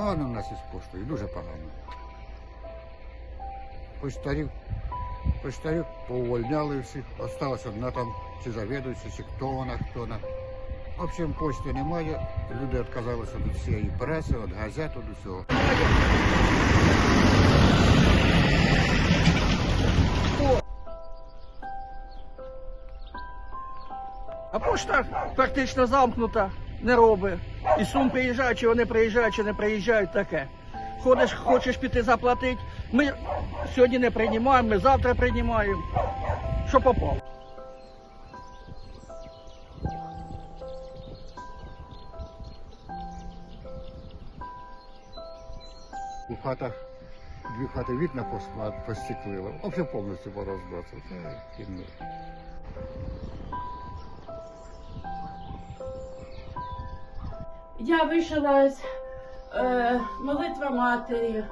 Погано в нас із поштою, дуже погано. Поштарів, поштарів поувольняли всіх. Осталась одна там чи завідуюча, чи хто вона, хто вона. В общем, пошти немає. Люди відказалися від всієї преси, від газет, від усього. А пошта практично замкнута, не робить. І сум приїжджає, чи вони приїжджають, чи не приїжджають таке. Ходиш, хочеш піти заплатити. Ми сьогодні не приймаємо, ми завтра приймаємо. Що попало. У хатах дві хати вікна пос- постеклило. Взагалі повністю порозбраться. Я вишила е, молитва матері.